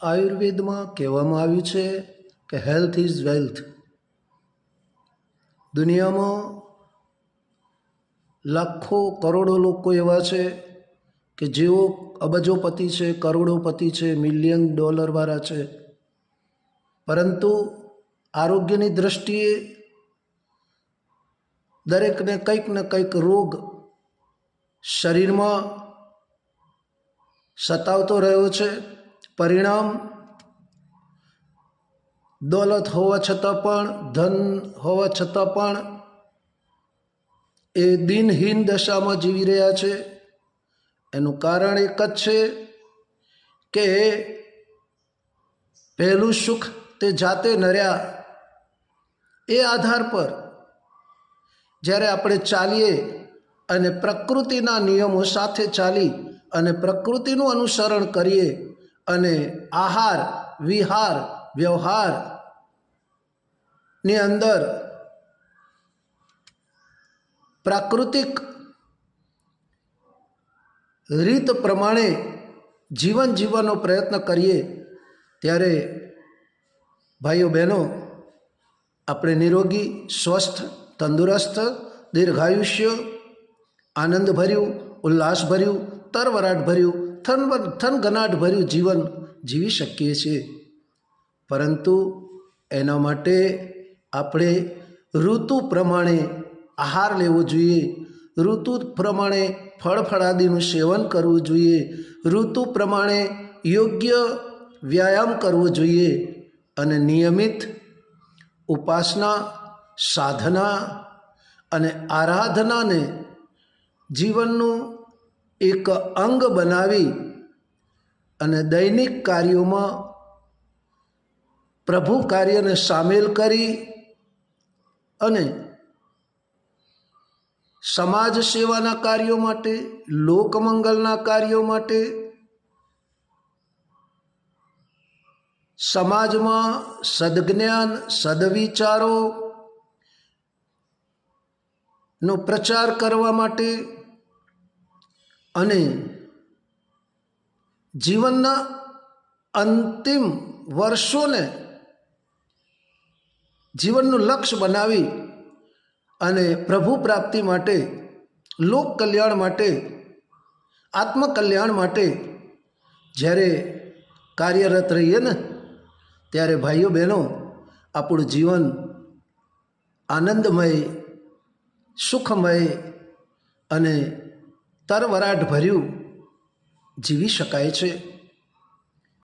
આયુર્વેદમાં કહેવામાં આવ્યું છે કે હેલ્થ ઇઝ વેલ્થ દુનિયામાં લાખો કરોડો લોકો એવા છે કે જેઓ અબજોપતિ છે કરોડોપતિ છે મિલિયન ડોલરવાળા છે. પરંતુ આરોગ્યની દૃષ્ટિએ દરેકને કંઈક ને કંઈક રોગ શરીરમાં સતાવતો રહ્યો છે. પરિણામ દોલત હોવા છતાં પણ, ધન હોવા છતાં પણ એ દિનહીન દશામાં જીવી રહ્યા છે. એનું કારણ એક જ છે કે પહેલું સુખ તે જાતે નર્યા. એ આધાર પર જ્યારે આપણે ચાલીએ અને પ્રકૃતિના નિયમો સાથે ચાલી અને પ્રકૃતિનું અનુસરણ કરીએ અને આહાર, વિહાર વ્યવહારની અંદર પ્રાકૃતિક રીત પ્રમાણે જીવન જીવવાનો પ્રયત્ન કરીએ, ત્યારે ભાઈઓ બહેનો, આપણે નિરોગી, સ્વસ્થ, તંદુરસ્ત, દીર્ઘાયુષ્ય, આનંદભર્યું, ઉલ્લાસભર્યું, તરવરાટભર્યું થન થનગનાટભર્યું જીવન જીવી શકીએ છીએ. પરંતુ એના માટે આપણે ઋતુ પ્રમાણે આહાર લેવો જોઈએ. ઋતુ પ્રમાણે ફળ ફળાદીનું સેવન કરવું જોઈએ. ઋતુ પ્રમાણે યોગ્ય વ્યાયામ કરવો જોઈએ. અને નિયમિત ઉપાસના, સાધના અને આરાધનાને જીવનનું એક અંગ બનાવી અને દૈનિક કાર્યોમાં પ્રભુ કાર્યને સામેલ કરી અને સમાજ સેવાના કાર્યો માટે, લોકમંગલના કાર્યો માટે, સમાજમાં સદજ્ઞાન, સદવિચારો નો પ્રચાર કરવા માટે અને જીવનના અંતિમ વર્ષોને જીવનનું લક્ષ્ય બનાવી અને પ્રભુ પ્રાપ્તિ માટે, લોક કલ્યાણ માટે, આત્મકલ્યાણ માટે જ્યારે કાર્યરત રહીએ ને, ત્યારે ભાઈઓ બહેનો, આપણું જીવન આનંદમય, સુખમય અને તરવરાટ ભર્યું જીવી શકાય છે.